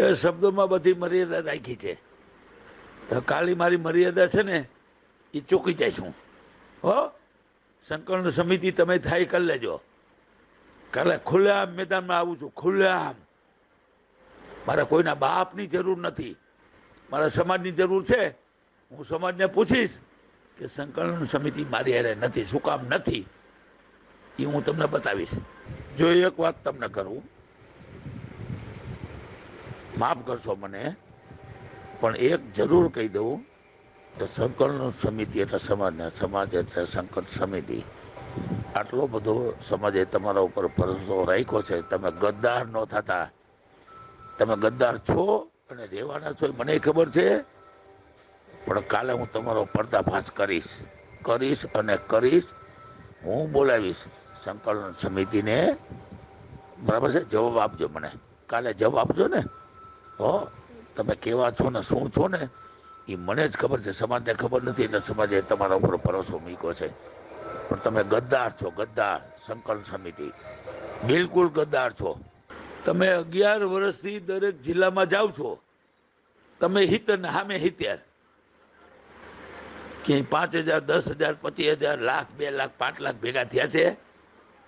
શબ્દોમાં બધી મર્યાદા રાખી છે. કાલી મારી મર્યાદા છે ને, એ ચૂકી જાય છું હો. સંકલન સમિતિ તમે થાય કરી લેજો. કાલે ખુલ્લેઆમ મેદાનમાં આવું છું, ખુલ્લેઆમ. મારા કોઈના બાપની જરૂર નથી. મારા સમાજની જરૂર છે. હું સમાજને પૂછીશ કે સંકલન સમિતિ મારી હારે નથી, શું કામ નથી? એ હું તમને બતાવીશ. જો એક વાત તમને કરું માફ કરશો મને, પણ એક જરૂર કહી દઉં કે સંકલન સમિતિ એટલે સમાજને સમાજ એટલે સંકલન સમિતિ. આટલો બધો સમાજે તમારા ઉપર ભરોસો રાખ્યો છે. તમે ગદ્દાર ન થતા. તમે ગદ્દાર છો અને રહેવાના છો મને ખબર છે. પણ કાલે હું તમારો પર્દાફાશ કરીશ. કરીશ અને કરીશ. હું બોલાવીશ સંકલન સમિતિને. બરાબર છે? જવાબ આપજો મને. કાલે જવાબ આપજો ને. હો, તમે કેવા છો ને શું છો ને? એ મને જ ખબર છે, સમાજને ખબર નથી, એટલે સમાજે તમારા ઉપર ભરોસો મૂક્યો છે. પણ તમે ગદ્દાર છો, ગદ્દાર સંકલન સમિતિ. બિલકુલ ગદ્દાર છો. તમે અગિયાર વર્ષથી દરેક જિલ્લામાં જાઓ છો. તમે હિત ને સામે હિત્યાર ક્યાંય પાંચ હજાર, દસ હજાર, પચીસ હજાર, લાખ, બે લાખ, પાંચ લાખ ભેગા થયા છે?